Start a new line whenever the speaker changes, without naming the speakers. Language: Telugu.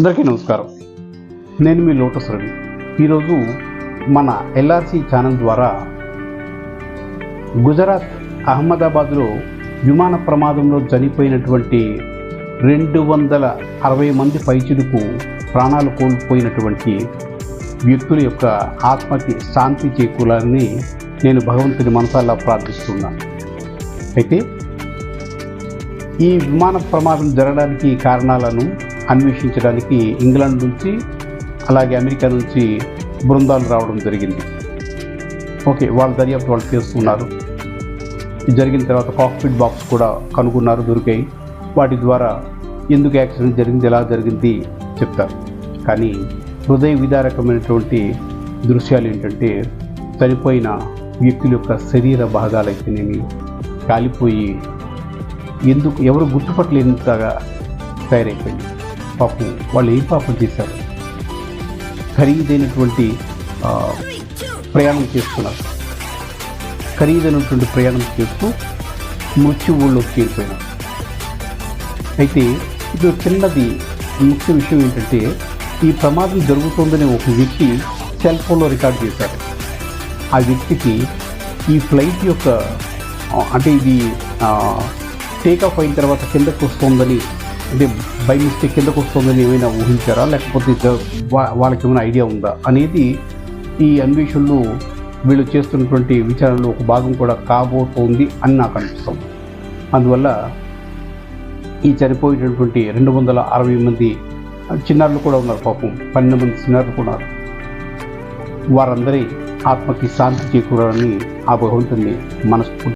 అందరికీ నమస్కారం. నేను మీ లోటస్ రవి. ఈరోజు మన ఎల్ఆర్సి ఛానల్ ద్వారా గుజరాత్ అహ్మదాబాద్లో విమాన ప్రమాదంలో చనిపోయినటువంటి రెండు వందల అరవై మంది పైచులకు ప్రాణాలు కోల్పోయినటువంటి వ్యక్తుల యొక్క ఆత్మకి శాంతి చేకూరాలని నేను భగవంతుని మనసాలా ప్రార్థిస్తున్నాను. అయితే ఈ విమాన ప్రమాదం జరగడానికి కారణాలను అన్వేషించడానికి ఇంగ్లాండ్ నుంచి అలాగే అమెరికా నుంచి బృందాలు రావడం జరిగింది. ఓకే వాళ్ళ దర్యాప్తు వాళ్ళు చేస్తున్నారు జరిగిన తర్వాత కాక్పిట్ బాక్స్ కూడా కనుగొన్నారు దొరికాయి. వాటి ద్వారా ఎందుకు యాక్సిడెంట్ జరిగింది ఎలా జరిగింది చెప్తారు. కానీ హృదయ విదారకమైనటువంటి దృశ్యాలు ఏంటంటే చనిపోయిన వ్యక్తుల యొక్క శరీర భాగాలైతేనేమి కాలిపోయి ఎందుకు ఎవరు గుర్తుపట్టలేనంతగా తయారైపోయింది. పాపం వాళ్ళు ఏం పాపం చేశారు? ఖరీదైనటువంటి ప్రయాణం చేస్తున్నారు. ఖరీదైనటువంటి ప్రయాణం చేస్తూ మృత్యు ఊళ్ళోకి చేరిపోయినారు. అయితే ఇది చిన్నది ముఖ్య విషయం ఏంటంటే ఈ ప్రమాదం జరుగుతుందని ఒక వ్యక్తి సెల్ ఫోన్లో రికార్డ్ చేశారు. ఆ వ్యక్తికి ఈ ఫ్లైట్ యొక్క అంటే ఇది టేక్ ఆఫ్ అయిన తర్వాత కిందకు వస్తుందని అంటే బై మిస్టేక్ కిందకు వస్తుందని ఏమైనా ఊహించారా? లేకపోతే వాళ్ళకి ఏమైనా ఐడియా ఉందా? అనేది ఈ అన్వేషణలో వీళ్ళు చేస్తున్నటువంటి విచారణలో ఒక భాగం కూడా కాబోతోంది అని నాకు అనిపిస్తుంది. అందువల్ల ఈ చనిపోయినటువంటి రెండు వందల అరవై మంది చిన్నారులు కూడా ఉన్నారు పాపం. పన్నెండు మంది చిన్నారులు కూడా వారందరి ఆత్మకి శాంతి చేకూరాలని ఆ భగవంతుని మనస్ఫూర్తి